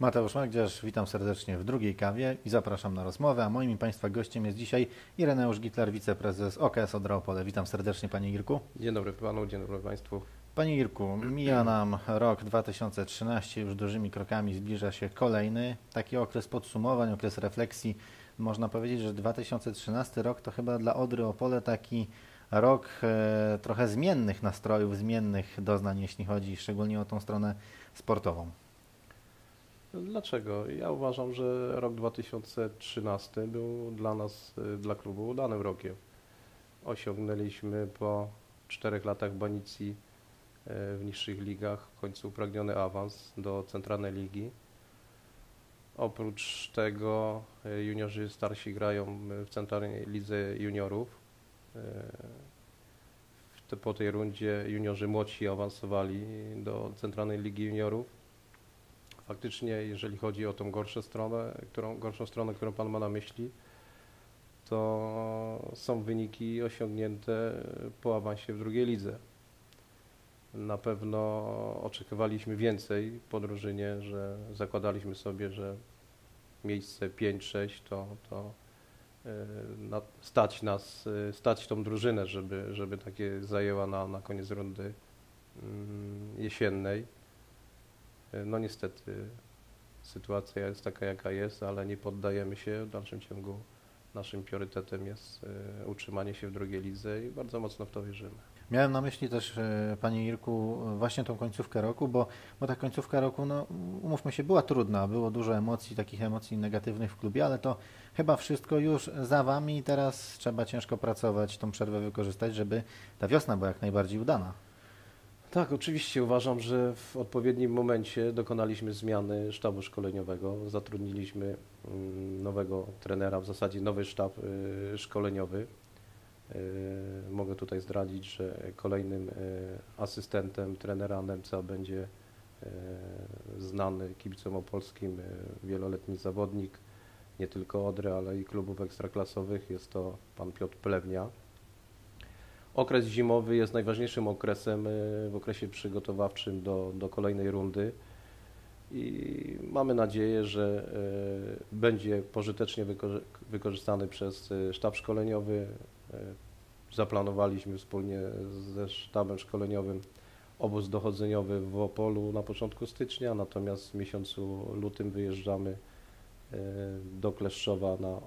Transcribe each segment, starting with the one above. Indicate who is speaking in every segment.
Speaker 1: Mateusz Magdziarz, witam serdecznie w drugiej kawie i zapraszam na rozmowę. A moim i Państwa gościem jest dzisiaj Ireneusz Gitler, wiceprezes OKS Odra Opole. Witam serdecznie Panie Irku.
Speaker 2: Dzień dobry Panu, dzień dobry Państwu.
Speaker 1: Panie Irku, mija nam rok 2013, już dużymi krokami zbliża się kolejny taki okres podsumowań, okres refleksji. Można powiedzieć, że 2013 rok to chyba dla Odry Opole taki rok e, trochę zmiennych nastrojów, zmiennych doznań, jeśli chodzi szczególnie o tą stronę sportową.
Speaker 2: Dlaczego? Ja uważam, że rok 2013 był dla nas, y, dla klubu udanym rokiem. Osiągnęliśmy po czterech latach banicji y, w niższych ligach w końcu upragniony awans do Centralnej Ligi. Oprócz tego y, juniorzy starsi grają w Centralnej Lidze Juniorów. Po tej rundzie juniorzy młodsi awansowali do Centralnej Ligi Juniorów faktycznie, jeżeli chodzi o tą gorszą stronę, którą, gorszą stronę, którą Pan ma na myśli, to są wyniki osiągnięte po awansie w drugiej lidze. Na pewno oczekiwaliśmy więcej po drużynie, że zakładaliśmy sobie, że miejsce 5-6 to, to e, stać nas, e, stać tą drużynę, żeby, żeby takie zajęła na, na koniec rundy mm, jesiennej. No niestety sytuacja jest taka, jaka jest, ale nie poddajemy się. W dalszym ciągu naszym priorytetem jest e, utrzymanie się w drugiej lidze i bardzo mocno w to wierzymy.
Speaker 1: Miałem na myśli też, e, Panie Irku, właśnie tą końcówkę roku, bo, bo ta końcówka roku, no umówmy się, była trudna, było dużo emocji, takich emocji negatywnych w klubie, ale to chyba wszystko już za Wami i teraz trzeba ciężko pracować, tą przerwę wykorzystać, żeby ta wiosna była jak najbardziej udana.
Speaker 2: Tak, oczywiście uważam, że w odpowiednim momencie dokonaliśmy zmiany sztabu szkoleniowego. Zatrudniliśmy mm, nowego trenera, w zasadzie nowy sztab y, szkoleniowy. Y, mogę tutaj zdradzić, że kolejnym y, asystentem trenera Nemca będzie znany kibicom opolskim wieloletni zawodnik, nie tylko Odry, ale i klubów ekstraklasowych. Jest to pan Piotr Plewnia. Okres zimowy jest najważniejszym okresem e, w okresie przygotowawczym do, do kolejnej rundy i mamy nadzieję, że e, będzie pożytecznie wykorzystany przez e, sztab szkoleniowy. Zaplanowaliśmy wspólnie ze sztabem szkoleniowym obóz dochodzeniowy w Opolu na początku stycznia, natomiast w miesiącu lutym wyjeżdżamy do Kleszczowa na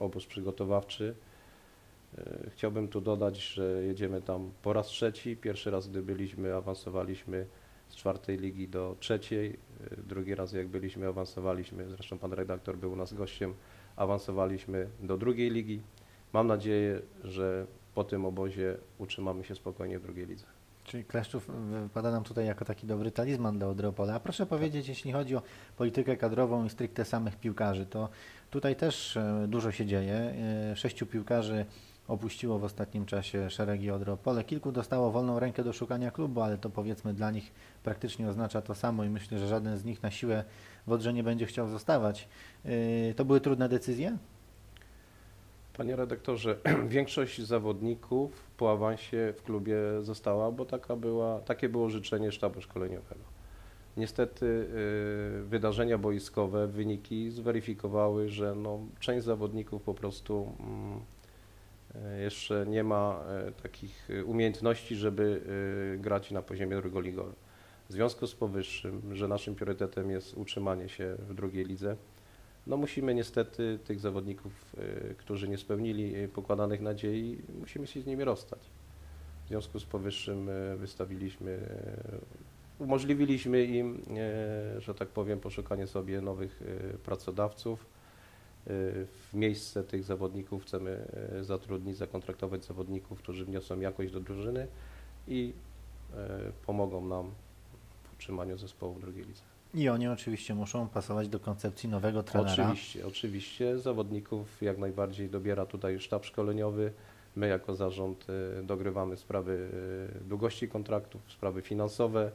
Speaker 2: obóz przygotowawczy. E, chciałbym tu dodać, że jedziemy tam po raz trzeci. Pierwszy raz, gdy byliśmy, awansowaliśmy z czwartej ligi do trzeciej. E, drugi raz, jak byliśmy, awansowaliśmy, zresztą pan redaktor był u nas gościem, awansowaliśmy do drugiej ligi. Mam nadzieję, że po tym obozie utrzymamy się spokojnie w drugiej lidze.
Speaker 1: Czyli Kleszczów wypada nam tutaj jako taki dobry talizman dla Odropola. A proszę powiedzieć, jeśli chodzi o politykę kadrową i stricte samych piłkarzy, to tutaj też e, dużo się dzieje. Sześciu piłkarzy opuściło w ostatnim czasie szeregi Odropole. Kilku dostało wolną rękę do szukania klubu, ale to powiedzmy dla nich praktycznie oznacza to samo i myślę, że żaden z nich na siłę w Odrze nie będzie chciał zostawać. Yy, to były trudne decyzje?
Speaker 2: Panie redaktorze, większość zawodników po awansie w klubie została, bo taka była, takie było życzenie sztabu szkoleniowego. Niestety yy, wydarzenia boiskowe, wyniki zweryfikowały, że no, część zawodników po prostu mm, jeszcze nie ma e, takich e, umiejętności, żeby grać na poziomie drugoligowym. W związku z powyższym, że naszym priorytetem jest utrzymanie się w drugiej lidze, no musimy niestety tych zawodników, którzy nie spełnili pokładanych nadziei, musimy się z nimi rozstać. W związku z powyższym wystawiliśmy, umożliwiliśmy im, że tak powiem, poszukanie sobie nowych pracodawców w miejsce tych zawodników chcemy e, zatrudnić, zakontraktować zawodników, którzy wniosą jakość do drużyny i e, pomogą nam w utrzymaniu zespołu w drugiej lidze.
Speaker 1: I oni oczywiście muszą pasować do koncepcji nowego trenera.
Speaker 2: Oczywiście, oczywiście. Zawodników jak najbardziej dobiera tutaj sztab szkoleniowy. My jako zarząd y, dogrywamy sprawy długości kontraktów, sprawy finansowe.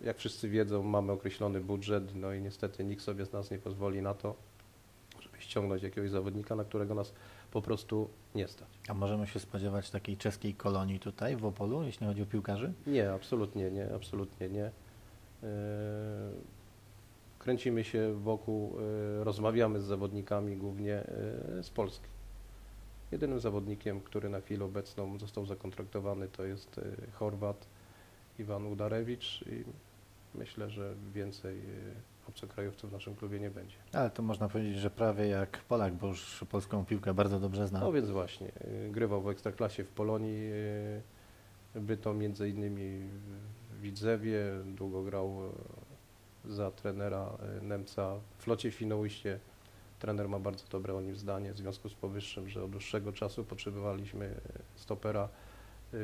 Speaker 2: Jak wszyscy wiedzą, mamy określony budżet, no i niestety nikt sobie z nas nie pozwoli na to, żeby ściągnąć jakiegoś zawodnika, na którego nas po prostu nie stać.
Speaker 1: A możemy się spodziewać takiej czeskiej kolonii tutaj w Opolu, jeśli chodzi o piłkarzy?
Speaker 2: Nie, absolutnie nie, absolutnie nie. Yy, Kręcimy się wokół, yy, rozmawiamy z zawodnikami głównie yy, z Polski. Jedynym zawodnikiem, który na chwilę obecną został zakontraktowany to jest Chorwat Iwan Udarewicz i myślę, że więcej yy, obcokrajowców w naszym klubie nie będzie.
Speaker 1: Ale to można powiedzieć, że prawie jak Polak, bo już polską piłkę bardzo dobrze zna.
Speaker 2: No więc właśnie, y, grywał w Ekstraklasie w Polonii, y, Bytom między innymi w Widzewie, długo grał y, za trenera y, Nemca w flocie Świnoujście. Trener ma bardzo dobre o nim zdanie, w związku z powyższym, że od dłuższego czasu potrzebowaliśmy y, stopera, y,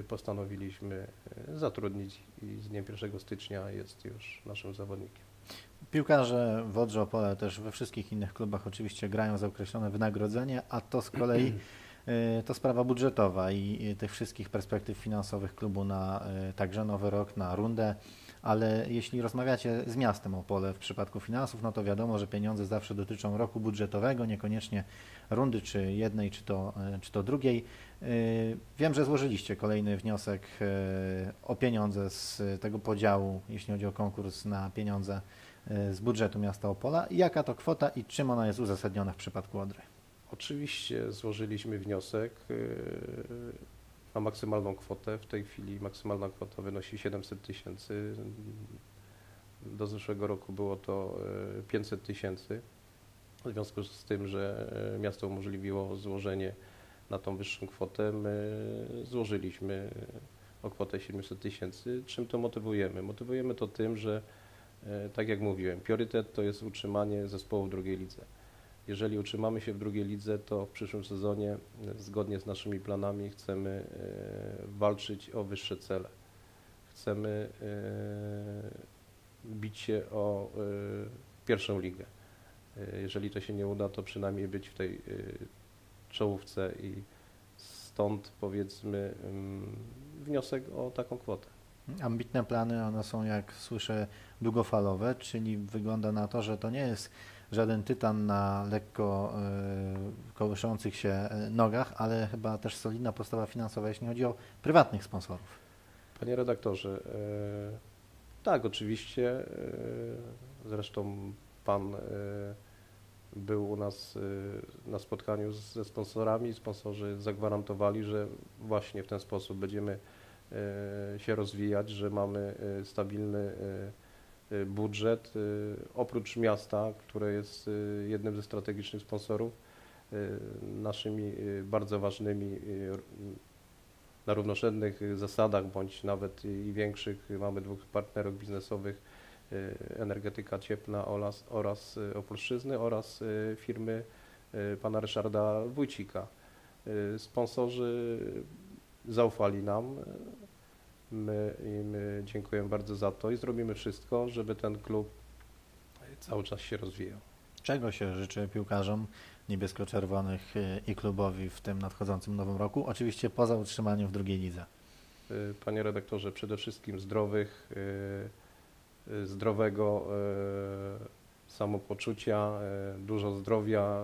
Speaker 2: postanowiliśmy y, zatrudnić i z dniem 1 stycznia jest już naszym zawodnikiem.
Speaker 1: Piłkarze w Odrze Opole też we wszystkich innych klubach oczywiście grają za określone wynagrodzenie, a to z kolei y, to sprawa budżetowa i tych wszystkich perspektyw finansowych klubu na y, także nowy rok, na rundę, ale jeśli rozmawiacie z miastem Opole w przypadku finansów, no to wiadomo, że pieniądze zawsze dotyczą roku budżetowego, niekoniecznie rundy czy jednej, czy to, y, czy to drugiej. Y, Wiem, że złożyliście kolejny wniosek y, o pieniądze z tego podziału, jeśli chodzi o konkurs na pieniądze z budżetu miasta Opola. Jaka to kwota i czym ona jest uzasadniona w przypadku Odry?
Speaker 2: Oczywiście złożyliśmy wniosek na maksymalną kwotę. W tej chwili maksymalna kwota wynosi 700 tysięcy. Do zeszłego roku było to yy, 500 tysięcy. W związku z tym, że yy, miasto umożliwiło złożenie na tą wyższą kwotę, my złożyliśmy o kwotę 700 tysięcy. Czym to motywujemy? Motywujemy to tym, że tak jak mówiłem, priorytet to jest utrzymanie zespołu w drugiej lidze. Jeżeli utrzymamy się w drugiej lidze, to w przyszłym sezonie, e, zgodnie z naszymi planami, chcemy e, walczyć o wyższe cele. Chcemy e, bić się o pierwszą ligę. Jeżeli to się nie uda, to przynajmniej być w tej czołówce i stąd powiedzmy mm, wniosek o taką kwotę.
Speaker 1: Ambitne plany, one są jak słyszę długofalowe, czyli wygląda na to, że to nie jest żaden tytan na lekko y, kołyszących się y, nogach, ale chyba też solidna postawa finansowa, jeśli chodzi o prywatnych sponsorów.
Speaker 2: Panie redaktorze, e, tak, oczywiście. e, Zresztą pan e, był u nas e, na spotkaniu ze sponsorami. Sponsorzy zagwarantowali, że właśnie w ten sposób będziemy e, się rozwijać, że mamy e, stabilny e, e, budżet. E, Oprócz miasta, które jest e, jednym ze strategicznych sponsorów, naszymi bardzo ważnymi na równorzędnych zasadach, bądź nawet i większych. Mamy dwóch partnerów biznesowych, y, Energetyka Cieplna oraz, oraz y, Opolszczyzny oraz y, firmy y, pana Ryszarda Wójcika. Y, Sponsorzy zaufali nam. My im dziękujemy bardzo za to i zrobimy wszystko, żeby ten klub cały czas się rozwijał.
Speaker 1: Czego się życzy piłkarzom niebiesko-czerwonych y, i klubowi w tym nadchodzącym nowym roku? Oczywiście poza utrzymaniem w drugiej lidze.
Speaker 2: Panie redaktorze, przede wszystkim zdrowych, zdrowego samopoczucia, dużo zdrowia,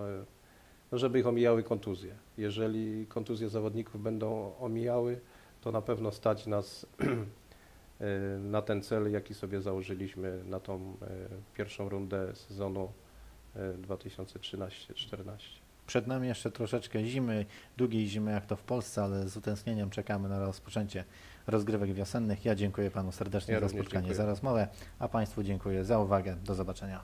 Speaker 2: żeby ich omijały kontuzje. Jeżeli kontuzje zawodników będą omijały, to na pewno stać nas y, na ten cel, jaki sobie założyliśmy na tą y, pierwszą rundę sezonu y, 2013-14.
Speaker 1: Przed nami jeszcze troszeczkę zimy, długiej zimy jak to w Polsce, ale z utęsknieniem czekamy na rozpoczęcie rozgrywek wiosennych. Ja dziękuję Panu serdecznie
Speaker 2: Ja
Speaker 1: za spotkanie,
Speaker 2: dziękuję.
Speaker 1: za rozmowę, a Państwu dziękuję za uwagę. Do zobaczenia.